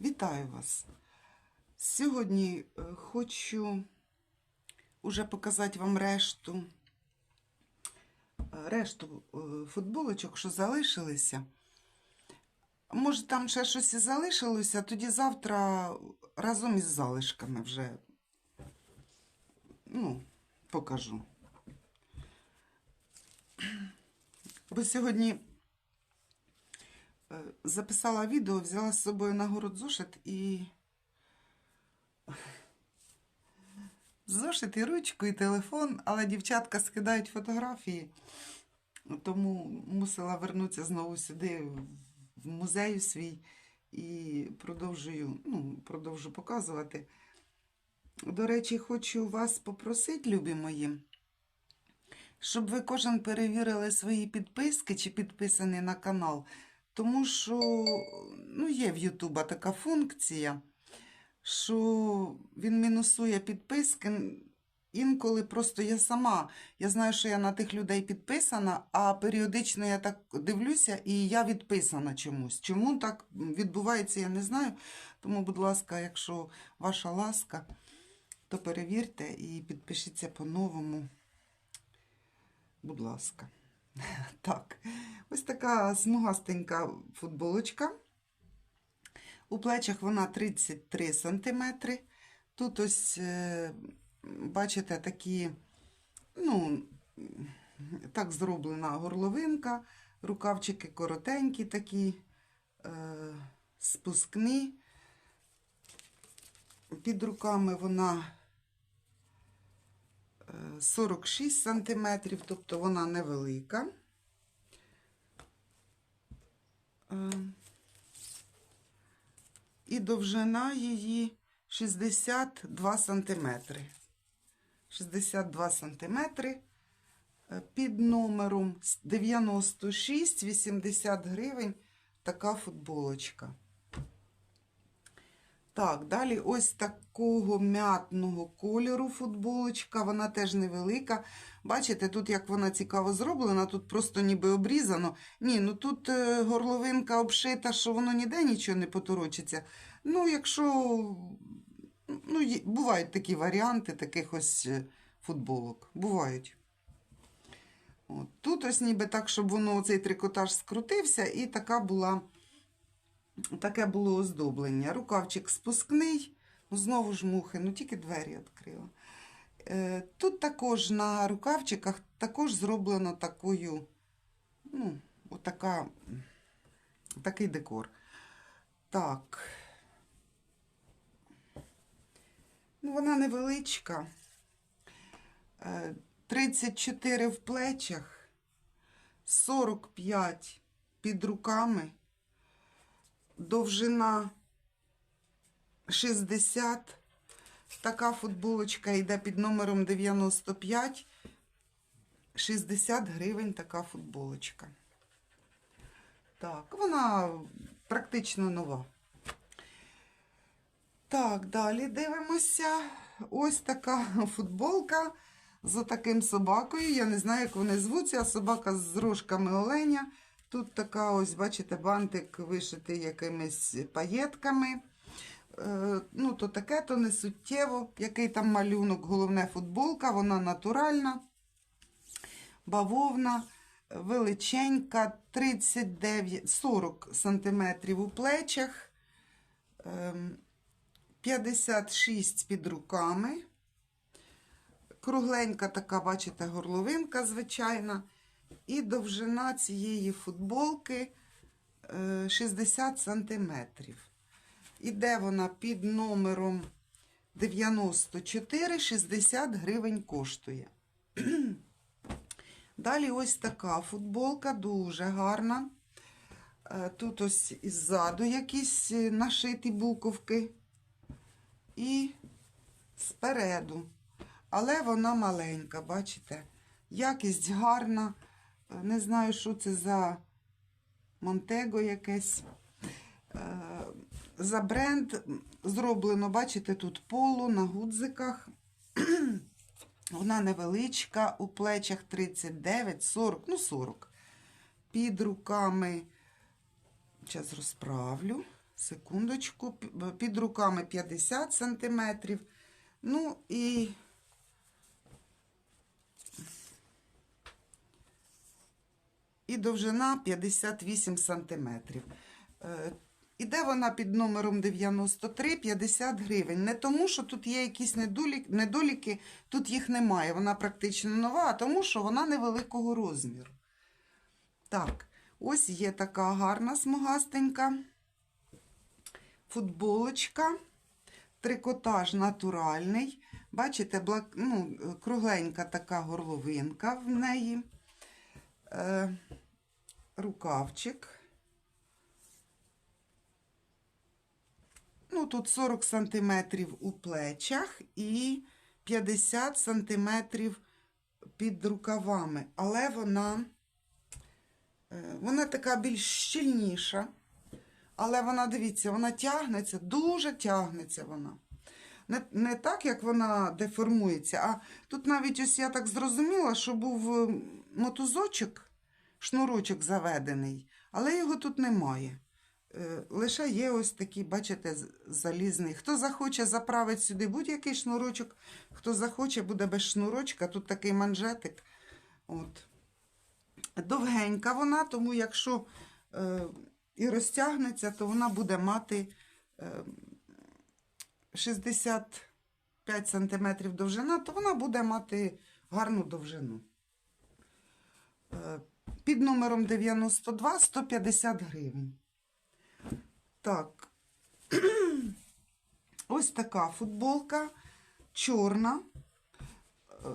Вітаю вас! Сьогодні е, хочу уже показати вам решту, е, решту е, футболочок, що залишилися. Може, там ще щось і залишилося, тоді завтра разом із залишками вже ну, покажу. Бо сьогодні записала відео, взяла з собою на город зошит і. Зошит і ручку, і телефон, але дівчатка скидають фотографії, тому мусила вернутися знову сюди, в музей свій, і продовжую, ну, продовжу показувати. До речі, хочу вас попросити, любі мої, щоб ви кожен перевірили свої підписки чи підписані на канал. Тому що ну, є в Ютуба така функція, що він мінусує підписки. Інколи просто я сама, я знаю, що я на тих людей підписана, а періодично я так дивлюся і я відписана чомусь. Чому так відбувається, я не знаю. Тому, будь ласка, якщо ваша ласка, то перевірте і підпишіться по-новому. Будь ласка. Так, ось така смугастенька футболочка. У плечах вона 33 см. Тут ось, е, бачите, такі, ну, так зроблена горловинка, рукавчики коротенькі такі, е, спускні. Під руками вона 46 см, тобто вона невелика. Е, І довжина її 62 см. 62 см під номером 96-80 гривень така футболочка. Так, далі ось такого м'ятного кольору футболочка, вона теж невелика. Бачите, тут як вона цікаво зроблена, тут просто ніби обрізано. Ні, ну тут е, горловинка обшита, що воно ніде нічого не поторочиться. Ну, якщо ну, бувають такі варіанти таких ось е, футболок. Бувають. От. Тут ось ніби так, щоб воно цей трикотаж скрутився, і така була. Таке було оздоблення. Рукавчик спускний, знову ж мухи, ну тільки двері відкрила. Е, Тут також на рукавчиках також зроблено такою, ну, отака, такий декор. Так. Ну, вона невеличка. Е, 34 в плечах, 45 під руками довжина 60. Така футболочка йде під номером 95. 60 гривень така футболочка. Так, вона практично нова. Так, далі дивимося. Ось така футболка з таким собакою. Я не знаю, як вони звуться. Собака з рожками оленя. Тут така ось, бачите, бантик вишитий якимись паєтками. Е, ну, то таке, то не суттєво. Який там малюнок, головне футболка, вона натуральна, бавовна, величенька, 39, 40 см у плечах, ем, 56 під руками. Кругленька така, бачите, горловинка звичайна. І довжина цієї футболки е, 60 сантиметрів. Іде вона під номером 94, 60 гривень коштує. Далі ось така футболка, дуже гарна. Е, Тут ось іззаду якісь е, нашиті буковки. І спереду. Але вона маленька, бачите? Якість гарна. Не знаю, що це за Монтего якесь. Е, За бренд зроблено, бачите, тут полу на гудзиках. Вона невеличка, у плечах 39, 40, ну 40. Під руками, зараз розправлю. Секундочку, під руками 50 сантиметрів. Ну і і довжина 58 сантиметрів. Е, Іде вона під номером 93 50 гривень. Не тому, що тут є якісь недолік- недоліки, тут їх немає. Вона практично нова, а тому, що вона невеликого розміру. Так, ось є така гарна смугастенька футболочка. Трикотаж натуральний. Бачите, блак... ну, кругленька така горловинка в неї. Е, рукавчик. Ну, тут 40 сантиметрів у плечах і 50 сантиметрів під рукавами. Але вона, е, вона така більш щільніша. Але вона, дивіться, вона тягнеться, дуже тягнеться вона. Не, не так, як вона деформується, а тут навіть ось я так зрозуміла, що був мотузочок, шнурочок заведений, але його тут немає. Е, Лише є ось такий, бачите, залізний. Хто захоче заправити сюди будь-який шнурочок, хто захоче, буде без шнурочка. Тут такий манжетик. От. Довгенька вона, тому якщо е, і розтягнеться, то вона буде мати е, 65 см довжина, то вона буде мати гарну довжину. Е, Під номером 92 150 гривень. Так. Ось така футболка, чорна. Е,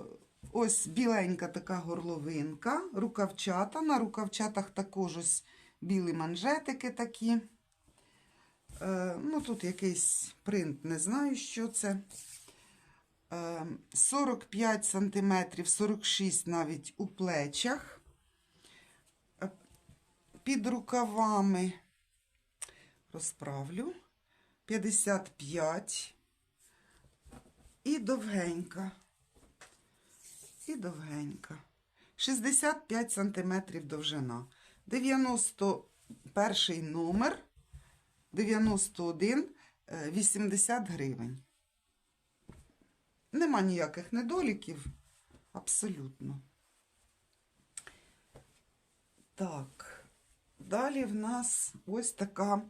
Ось біленька така горловинка, рукавчата. На рукавчатах також ось білі манжетики такі. Е, ну, тут якийсь принт, не знаю, що це. Е, 45 см, 46 навіть у плечах. Е, Під рукавами розправлю. 55 і довгенька. І довгенька. 65 сантиметрів довжина. 91 номер. 91 е, 80 гривень. Нема ніяких недоліків. Абсолютно. Так. Далі в нас ось така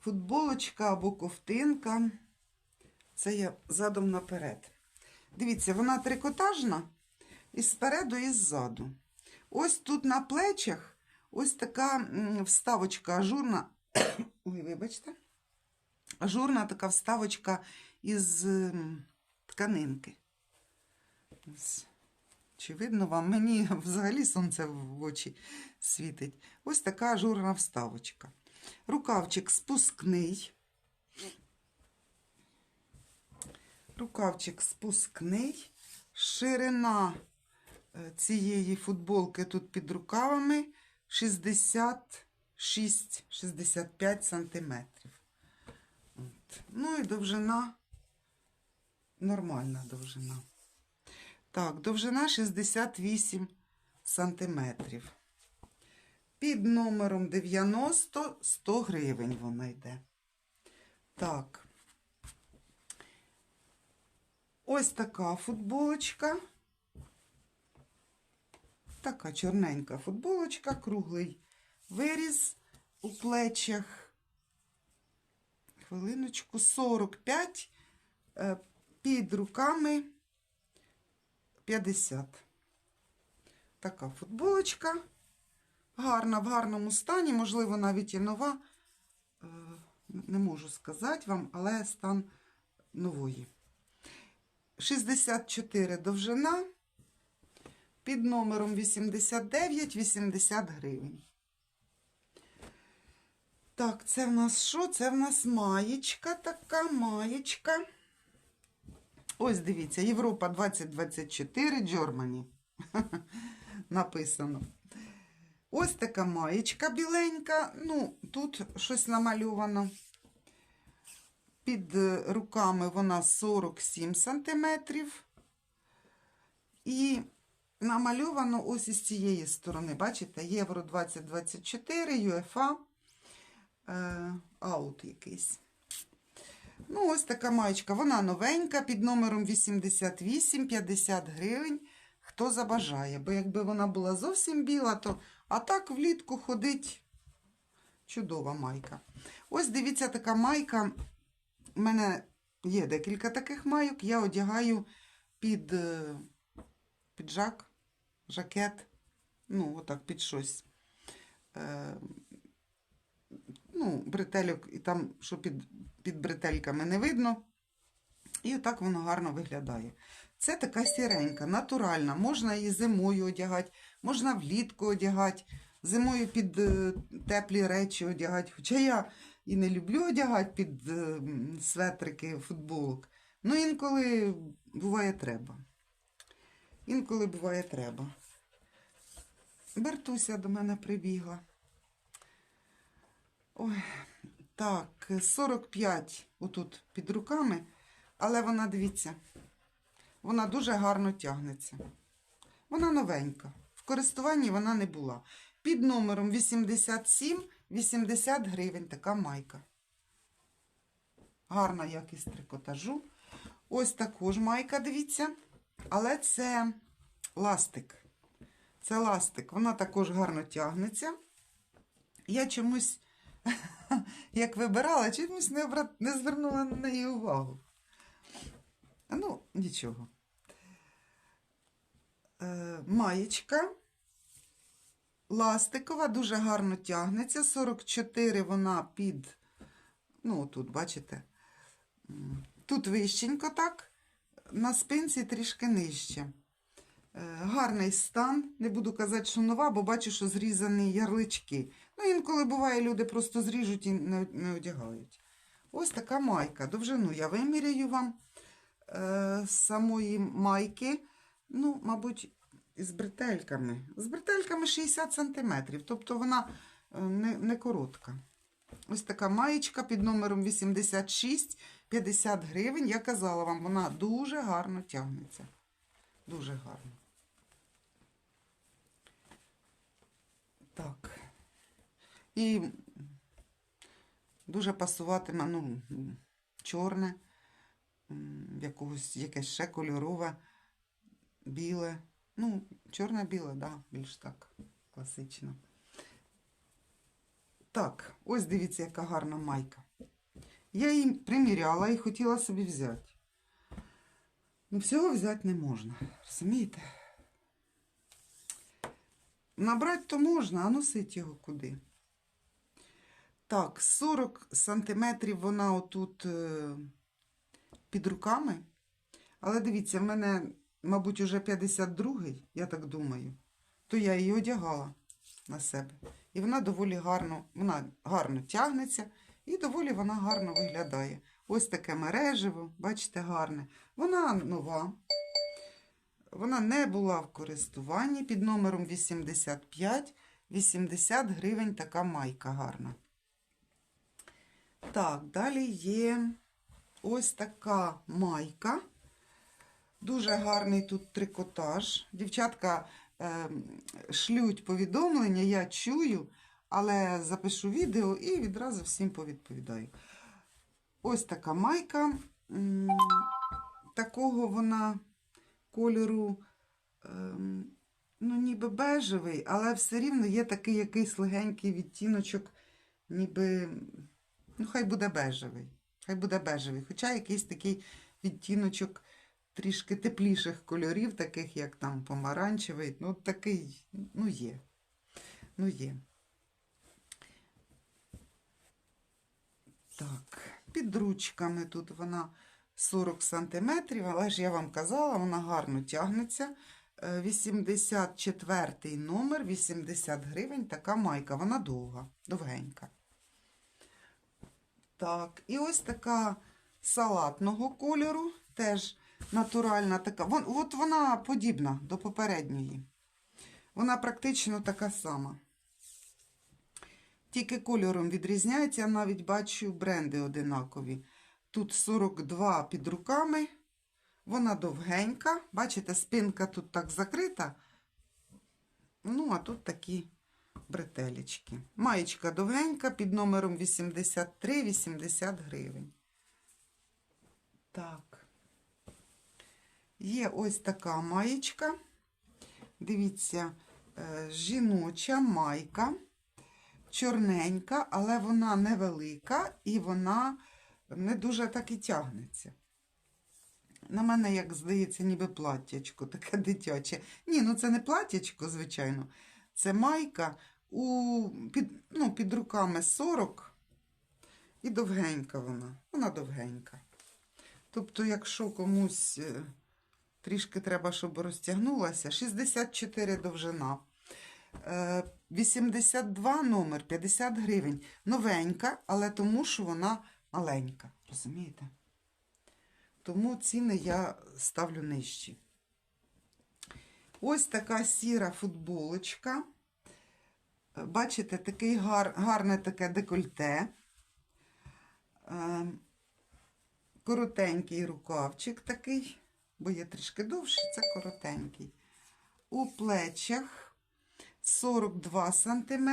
футболочка або ковтинка. Це я задом наперед. Дивіться, вона трикотажна і спереду, і ззаду. Ось тут на плечах ось така вставочка ажурна. Ой, вибачте. Ажурна така вставочка із тканинки. Ось. Чи видно вам? Мені взагалі сонце в очі світить. Ось така ажурна вставочка. Рукавчик спускний. Рукавчик спускний. Ширина е, цієї футболки тут під рукавами 66-65 сантиметрів. Ну і довжина, нормальна довжина. Так, довжина 68 сантиметрів. Під номером 90 100 гривень вона йде. Так. Ось така футболочка. Така чорненька футболочка, круглий виріз у плечах. Хвилиночку, 45 е, під руками 50. Така футболочка. Гарна, в гарному стані, можливо, навіть і нова. Е, Не можу сказати вам, але стан нової. 64 довжина. Під номером 89 80 гривень. Так, це в нас що? Це в нас маєчка така, маєчка. Ось дивіться, Європа 2024, Джормані. Написано. Ось така маєчка біленька. Ну, тут щось намальовано. Під е, руками вона 47 сантиметрів. І намальовано ось із цієї сторони. Бачите, Євро 2024, ЮЕФА. е, аут якийсь. Ну, ось така маєчка. Вона новенька під номером 88, 50 гривень. Хто забажає. Бо якби вона була зовсім біла, то а так влітку ходить чудова майка. Ось дивіться, така майка. У мене є декілька таких майок. Я одягаю під е, піджак, жакет. Ну, отак, під щось. Е, ну, бретельок, і там, що під, під бретельками не видно. І отак воно гарно виглядає. Це така сіренька, натуральна. Можна її зимою одягати, можна влітку одягати, зимою під е, теплі речі одягати. Хоча я і не люблю одягати під е, светрики, футболок. Ну, інколи буває треба. Інколи буває треба. Бертуся до мене прибігла. Ой, так, 45 отут під руками, але вона, дивіться, вона дуже гарно тягнеться. Вона новенька. В користуванні вона не була. Під номером 87 80 гривень така майка. Гарна якість трикотажу. Ось також майка, дивіться. Але це ластик. Це ластик. Вона також гарно тягнеться. Я чомусь, як вибирала, чомусь не, обра... не звернула на неї увагу. Ну, нічого. Е, маєчка. Ластикова, дуже гарно тягнеться. 44 вона під, ну, тут, бачите, тут вищенько так, на спинці трішки нижче. Е, Гарний стан. Не буду казати, що нова, бо бачу, що зрізані ярлички. Ну, інколи буває, люди просто зріжуть і не, одягають. Ось така майка. Довжину я виміряю вам е, самої майки. Ну, мабуть, з бретельками. З бретельками 60 см. Тобто вона е, не, не коротка. Ось така маєчка під номером 86, 50 гривень. Я казала вам, вона дуже гарно тягнеться. Дуже гарно. Так. І дуже пасуватиме, ну, чорне, якогось, якесь ще кольорове, біле. Ну, чорне-біле, да, більш так, класично. Так, ось дивіться, яка гарна майка. Я її приміряла і хотіла собі взяти. Ну, всього взяти не можна, розумієте? Набрати то можна, а носити його куди? Так, 40 сантиметрів вона отут е, під руками. Але дивіться, в мене, мабуть, уже 52-й, я так думаю. То я її одягала на себе. І вона доволі гарно, вона гарно тягнеться і доволі вона гарно виглядає. Ось таке мережево, бачите, гарне. Вона нова. Вона не була в користуванні під номером 85. 80 гривень така майка гарна. Так, далі є ось така майка. Дуже гарний тут трикотаж. Дівчатка е, шлють повідомлення, я чую, але запишу відео і відразу всім повідповідаю. Ось така майка. Такого вона кольору, ем, ну, ніби бежевий, але все рівно є такий якийсь легенький відтіночок, ніби, ну, хай буде бежевий. Хай буде бежевий. Хоча якийсь такий відтіночок трішки тепліших кольорів, таких як там помаранчевий. Ну, такий, ну, є. Ну, є. Так, під ручками тут вона 40 сантиметрів, але ж я вам казала, вона гарно тягнеться. Е, 84 номер, 80 гривень, така майка. Вона довга, довгенька. Так, і ось така салатного кольору, теж натуральна така. Вон, от вона подібна до попередньої. Вона практично така сама. Тільки кольором відрізняється, я навіть бачу бренди одинакові. Тут 42 під руками, вона довгенька. Бачите, спинка тут так закрита. Ну, а тут такі бретелечки. Маєчка довгенька під номером 83-80 гривень. Так. Є ось така маєчка. Дивіться, е, жіноча майка, чорненька, але вона невелика і вона не дуже так і тягнеться. На мене, як здається, ніби платтячко, таке дитяче. Ні, ну це не платтячко, звичайно. Це майка у, під, ну, під руками 40 і довгенька вона. Вона довгенька. Тобто, якщо комусь е, трішки треба, щоб розтягнулася, 64 довжина. Е, 82 номер 50 гривень. Новенька, але тому, що вона маленька. Розумієте? Тому ціни я ставлю нижчі. Ось така сіра футболочка. Бачите, такий гар, гарне таке декольте. Е, Коротенький рукавчик такий, бо є трішки довший, це коротенький. У плечах 42 см,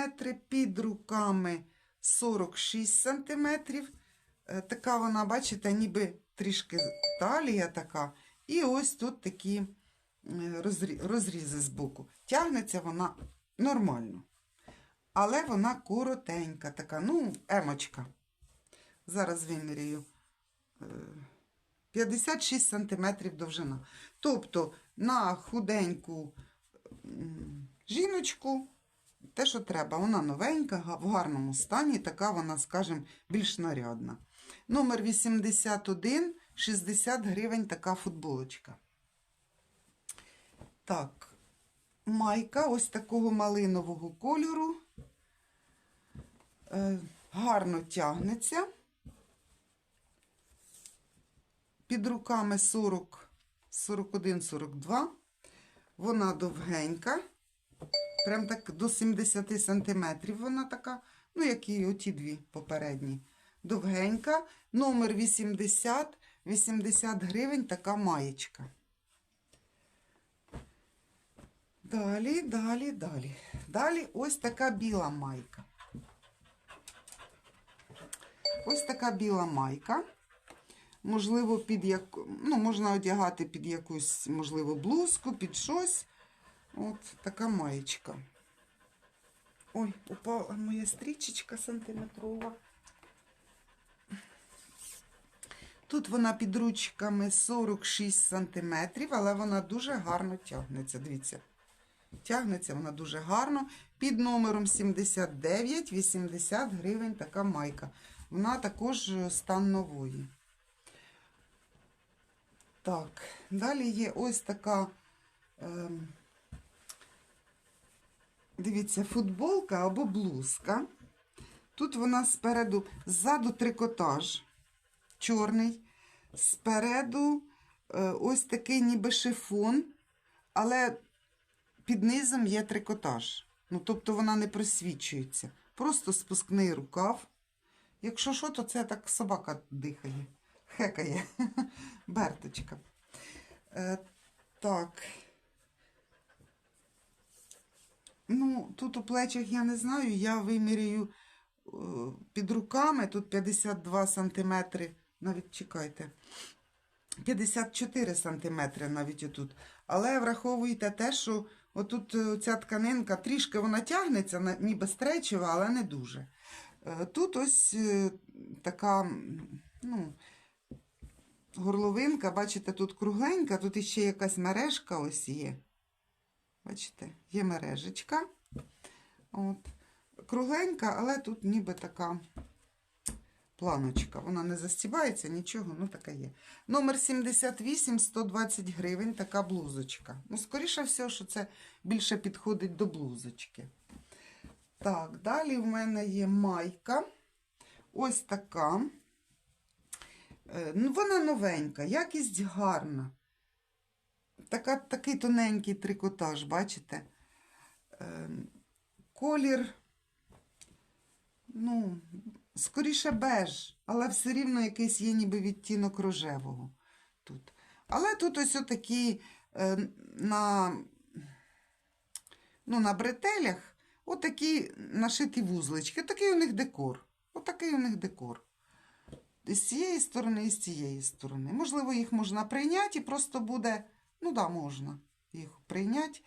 під руками 46 см. Е, Така вона, бачите, ніби трішки талія така. І ось тут такі розрізи з боку. Тягнеться вона нормально. Але вона коротенька, така, ну, емочка. Зараз вимірюю. Е, 56 см довжина. Тобто на худеньку жіночку те, що треба, вона новенька, в гарному стані, така вона, скажімо, більш нарядна. Номер 81, 60 гривень така футболочка. Так, майка ось такого малинового кольору. Е, гарно тягнеться. Під руками 40, 41, 42. Вона довгенька. Прям так до 70 сантиметрів вона така, ну, як і оті дві попередні. Довгенька. Номер 80, 80 гривень така маєчка. Далі, далі, далі. Далі ось така біла майка. Ось така біла майка. Можливо, під як... ну, можна одягати під якусь, можливо, блузку, під щось. От така маєчка. Ой, упала моя стрічечка сантиметрова. Тут вона під ручками 46 сантиметрів, але вона дуже гарно тягнеться. Дивіться. Тягнеться вона дуже гарно. Під номером 79, 80 гривень така майка. Вона також е, стан нової. Так, далі є ось така. ем, Дивіться, футболка або блузка. Тут вона спереду, ззаду трикотаж чорний, спереду е, ось такий ніби шифон, але під низом є трикотаж. Ну, тобто вона не просвічується. Просто спускний рукав. Якщо що, то це так собака дихає, хекає. Берточка. Е, так. Ну, тут у плечах я не знаю, я вимірюю е, під руками, тут 52 сантиметри, навіть чекайте, 54 сантиметри навіть отут. Але враховуйте те, що отут е, ця тканинка трішки вона тягнеться, ніби стречева, але не дуже. Е, Тут ось е, така, ну, горловинка, бачите, тут кругленька, тут іще якась мережка ось є. Бачите, є мережечка. От. Кругленька, але тут ніби така планочка. Вона не застібається, нічого, ну така є. Номер 78, 120 гривень, така блузочка. Ну, скоріше всього, що це більше підходить до блузочки. Так, далі в мене є майка. Ось така. Е, Ну, вона новенька, якість гарна. Така, такий тоненький трикотаж, бачите? Ем, колір, ну, скоріше беж, але все рівно якийсь є ніби відтінок рожевого тут. Але тут ось отакі е, на, ну, на бретелях отакі нашиті вузлички. Такий у них декор. Отакий у них декор. З цієї сторони і з цієї сторони. Можливо, їх можна прийняти і просто буде. Ну да, можна їх прийняти.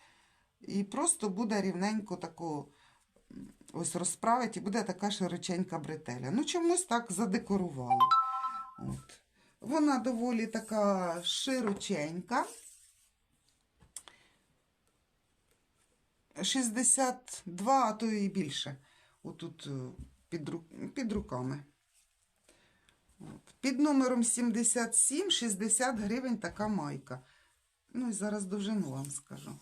І просто буде рівненько тако м, ось розправити, і буде така широченька бретеля. Ну, чомусь так задекорували. От. Вона доволі така широченька. 62, а то і більше. Отут е, під, під руками. От. Під номером 77 60 гривень така майка. Ну і зараз довжину вам скажу.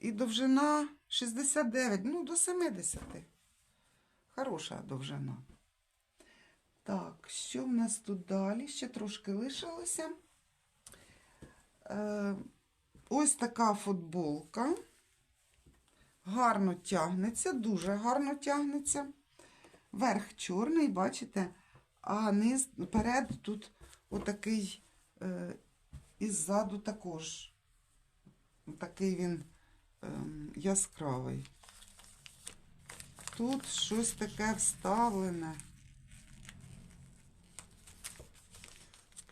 І довжина 69, ну до 70. Хороша довжина. Так, що в нас тут далі? Ще трошки лишилося. Е, ось така футболка. Гарно тягнеться, дуже гарно тягнеться. Верх чорний, бачите, а низ перед тут отакий е, і ззаду також. Такий він яскравий. Тут щось таке вставлене.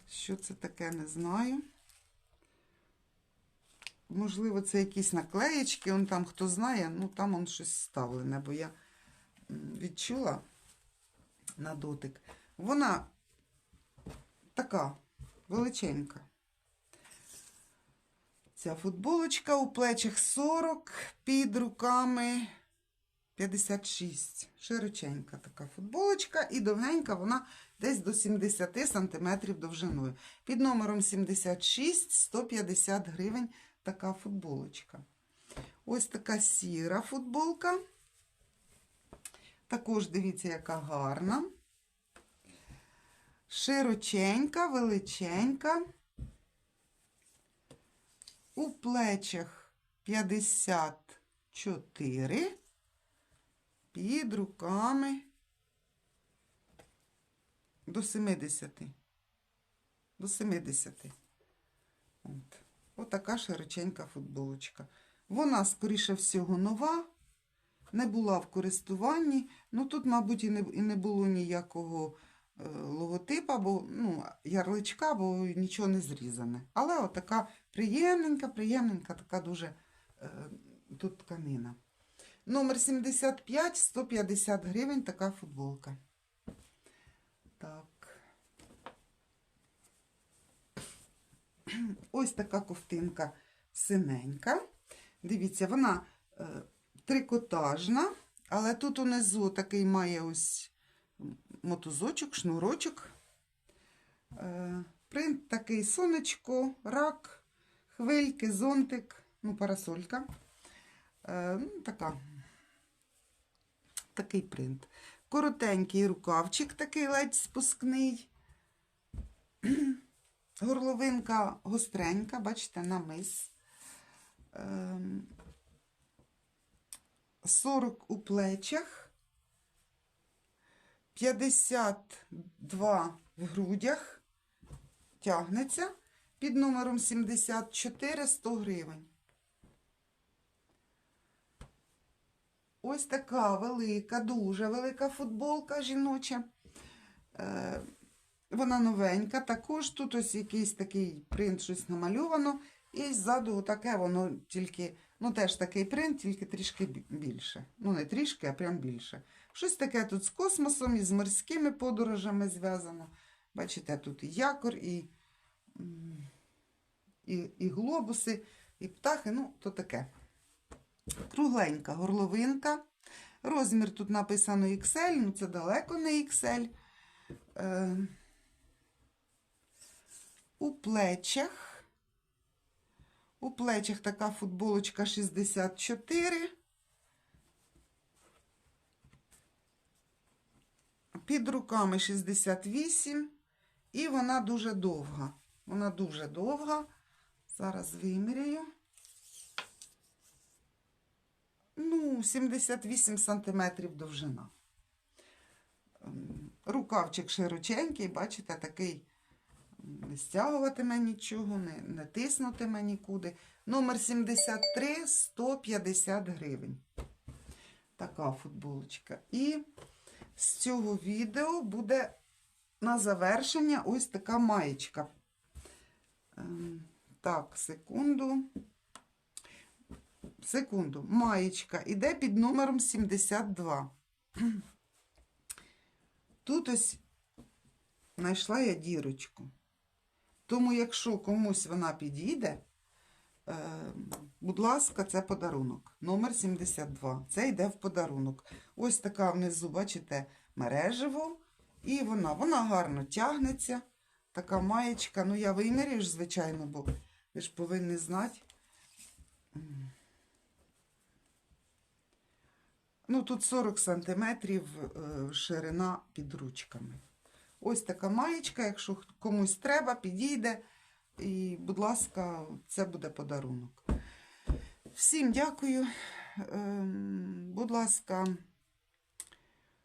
Що це таке, не знаю. Можливо, це якісь наклеєчки, он там хто знає, ну там он щось вставлене, бо я відчула на дотик. Вона така величенька. Ця футболочка у плечах 40, під руками 56. Широченька така футболочка і довгенька вона десь до 70 см довжиною. Під номером 76 150 гривень така футболочка. Ось така сіра футболка. Також дивіться, яка гарна. Широченька, величенька. У плечах 54. Під руками до 70. До 70. От. Отака широченька футболочка. Вона, скоріше всього, нова, не була в користуванні. Ну, тут, мабуть, і не, і не було ніякого е, логотипа, бо, ну, ярличка, бо нічого не зрізане. Але отака приємненька, приємненька, така дуже е, тут тканина. Номер 75, 150 гривень, така футболка. Так. Ось така ковтинка синенька. Дивіться, вона е, трикотажна, але тут унизу такий має ось мотузочок, шнурочок. Е, принт такий сонечко, рак, хвильки, зонтик, ну, парасолька. Е, ну, така. Такий принт. Коротенький рукавчик, такий ледь спускний. Горловинка гостренька, бачите, намис. Ем, 40 у плечах, 52 в грудях, тягнеться під номером 74 100 гривень. Ось така велика, дуже велика футболка жіноча. Е, вона новенька. Також тут ось якийсь такий принт, щось намальовано. І ззаду таке воно тільки, ну теж такий принт, тільки трішки більше. Ну, не трішки, а прям більше. Щось таке тут з космосом і з морськими подорожами зв'язано. Бачите, тут і якор, і, і, і глобуси, і птахи, ну, то таке. Кругленька горловинка. Розмір тут написано XL, ну це далеко не XL. Е, у плечах. У плечах така футболочка 64. Під руками 68. І вона дуже довга. Вона дуже довга. Зараз виміряю. Ну, 78 сантиметрів довжина. Ем, Рукавчик широченький, бачите, такий не стягуватиме нічого, не, не тиснутиме нікуди. Номер 73 150 гривень. Така футболочка. І з цього відео буде на завершення ось така маєчка. Ем, Так, секунду. Секунду. Маєчка іде під номером 72. Тут ось знайшла я дірочку. Тому, якщо комусь вона підійде, е, будь ласка, це подарунок. Номер 72. Це йде в подарунок. Ось така внизу, бачите, мережево. І вона, вона гарно тягнеться. Така маєчка. Ну, я вимірюю звичайно, бо ви ж повинні знати. Ну, тут 40 сантиметрів е, ширина під ручками. Ось така маєчка, якщо комусь треба, підійде. І, будь ласка, це буде подарунок. Всім дякую. Ем, Будь ласка,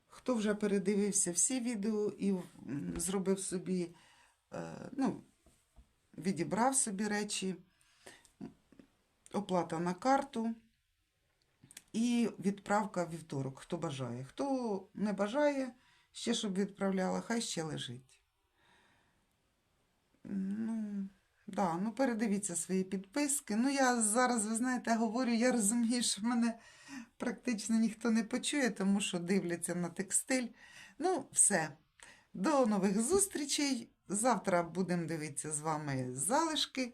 хто вже передивився всі відео і зробив собі, ну, відібрав собі речі, оплата на карту і відправка в вівторок, хто бажає. Хто не бажає, ще щоб відправляла, хай ще лежить. Ну, да, ну передивіться свої підписки. Ну, я зараз, ви знаєте, говорю, я розумію, що мене практично ніхто не почує, тому що дивляться на текстиль. Ну, все. До нових зустрічей. Завтра будемо дивитися з вами залишки.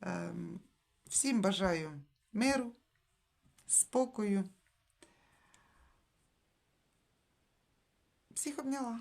Ем, Всім бажаю миру, спокою. Всіх обняла.